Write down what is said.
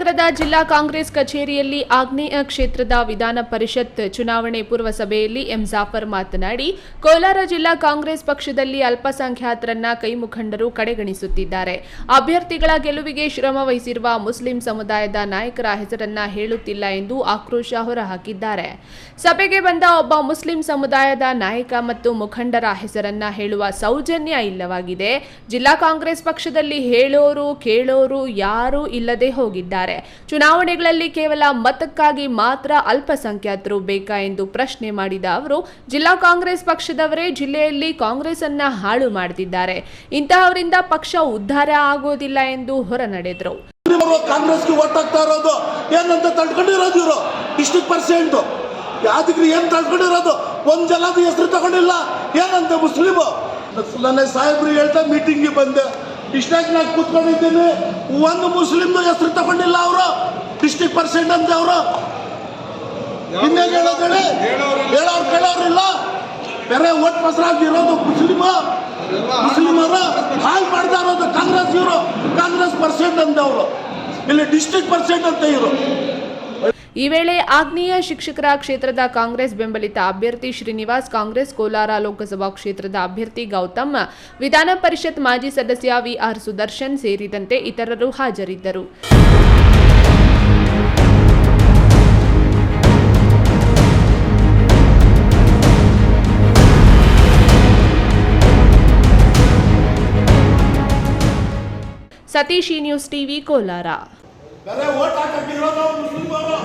ಜಿಲ್ಲಾ ಕಾಂಗ್ರೆಸ್ ಕಚೇರಿಯಲ್ಲಿ ಆಗ್ನೇಯ ಕ್ಷೇತ್ರದ ವಿಧಾನ ಪರಿಷತ್ ಚುನಾವಣೆ ಪೂರ್ವ ಸಭೆಯಲ್ಲಿ ಎಂ ಜಾಫರ್ ಮಾತನಾಡಿ, ಕೋಲಾರ ಜಿಲ್ಲಾ ಕಾಂಗ್ರೆಸ್ ಪಕ್ಷದಲ್ಲಿ ಅಲ್ಪಸಂಖ್ಯಾತರನ್ನ ಕೈ ಮುಖಂಡರು ಕಡೆಗಣಿಸುತ್ತಿದ್ದಾರೆ. ಅಭ್ಯರ್ಥಿಗಳ ಗೆಲುವಿಗೆ ಶ್ರಮ ವಹಿಸಿರುವ ಮುಸ್ಲಿಂ ಸಮುದಾಯದ ನಾಯಕರ ಹೆಸರನ್ನ ಹೇಳುತ್ತಿಲ್ಲ ಎಂದು ಆಕ್ರೋಶ ಹೊರಹಾಕಿದ್ದಾರೆ. ಸಭೆಗೆ ಬಂದ ಒಬ್ಬ ಮುಸ್ಲಿಂ ಸಮುದಾಯದ ನಾಯಕ ಮತ್ತು ಮುಖಂಡರ ಹೆಸರನ್ನ ಹೇಳುವ ಸೌಜನ್ಯ ಇಲ್ಲವಾಗಿದೆ. ಜಿಲ್ಲಾ ಕಾಂಗ್ರೆಸ್ ಪಕ್ಷದಲ್ಲಿ ಹೇಳೋರು, ಕೇಳೋರು ಯಾರೂ ಇಲ್ಲದೆ ಹೋಗಿದ್ದಾರೆ. ಚುನಾವಣೆಗಳಲ್ಲಿ ಕೇವಲ ಮತಕ್ಕಾಗಿ ಮಾತ್ರ ಅಲ್ಪಸಂಖ್ಯಾತರು ಬೇಕಾ ಎಂದು ಪ್ರಶ್ನೆ ಮಾಡಿದ ಅವರು, ಜಿಲ್ಲಾ ಕಾಂಗ್ರೆಸ್ ಪಕ್ಷದವರೇ ಜಿಲ್ಲೆಯಲ್ಲಿ ಕಾಂಗ್ರೆಸ್ ಅನ್ನ ಹಾಳು ಮಾಡುತ್ತಿದ್ದಾರೆ ಇಂತಹವರಿಂದ ಪಕ್ಷ ಉದ್ಧಾರ ಆಗೋದಿಲ್ಲ ಎಂದು ಹೊರನಡೆದರು. ಕಾಂಗ್ರೆಸ್ ಕಾಂಗ್ರೆಸ್ಗೆ ಹಾಕ್ತಾ ಇರೋದು, ಏನಂತ ತಡ್ಕೊಂಡಿರೋದು ಇವರು? ಇಷ್ಟು ಪರ್ಸೆಂಟ್. ಯಾವ್ದಕ್ರಿ ಏನ್ ತಡ್ಕೊಂಡಿರೋದು? ಒಂದ್ ಜನದ ಹೆಸರು ತಗೊಂಡಿಲ್ಲ. ಏನಂತ ಮುಸ್ಲಿಮು? ನನ್ನ ಸಾಹೇಬ್ರು ಹೇಳ್ತಾ ಮೀಟಿಂಗ್ ಬಂದೆ. ಇಷ್ಟಾಗಿ ನಾನು ಕೂತ್ಕೊಂಡಿದ್ದೀನಿ. ಒಂದು ಮುಸ್ಲಿಂ ಹೆಸರು ತಗೊಂಡಿಲ್ಲ ಅವರು. ಡಿಸ್ಟಿಕ್ ಪರ್ಸೆಂಟ್ ಅಂತ ಅವರು. ಇನ್ನೇನು ಹೇಳೋದು? ಹೇಳಿ ಹೇಳೋರು ಕೇಳೋರಿಲ್ಲ ಬೇರೆ ಓಟ್ ಪಸರಾಗಿರೋದು ಮುಸ್ಲಿಮ. ಮುಸ್ಲಿಮರ ಹಾಳು ಮಾಡ್ತಾ ಇರೋದು ಕಾಂಗ್ರೆಸ್ ಇವರು. ಕಾಂಗ್ರೆಸ್ ಪರ್ಸೆಂಟ್ ಅಂತ ಅವರು. ಇಲ್ಲಿ ಡಿಸ್ಟಿಕ್ ಪರ್ಸೆಂಟ್ ಅಂತ ಇವರು. ಈ ವೇಳೆ ಆಗ್ನೇಯ ಶಿಕ್ಷಕರ ಕ್ಷೇತ್ರದ ಕಾಂಗ್ರೆಸ್ ಬೆಂಬಲಿತ ಅಭ್ಯರ್ಥಿ ಶ್ರೀನಿವಾಸ್, ಕಾಂಗ್ರೆಸ್ ಕೋಲಾರ ಲೋಕಸಭಾ ಕ್ಷೇತ್ರದ ಅಭ್ಯರ್ಥಿ ಗೌತಮ್, ವಿಧಾನ ಪರಿಷತ್ ಮಾಜಿ ಸದಸ್ಯ ವಿಆರ್ ಸುದರ್ಶನ್ ಸೇರಿದಂತೆ ಇತರರು ಹಾಜರಿದ್ದರು. Satish news TV, Kolar. ಬೇರೆ ಓಟ್ ಹಾಕಕ್ಕೆ ಇರೋದು ಮುಸ್ಲಿಮ್ ಅವರು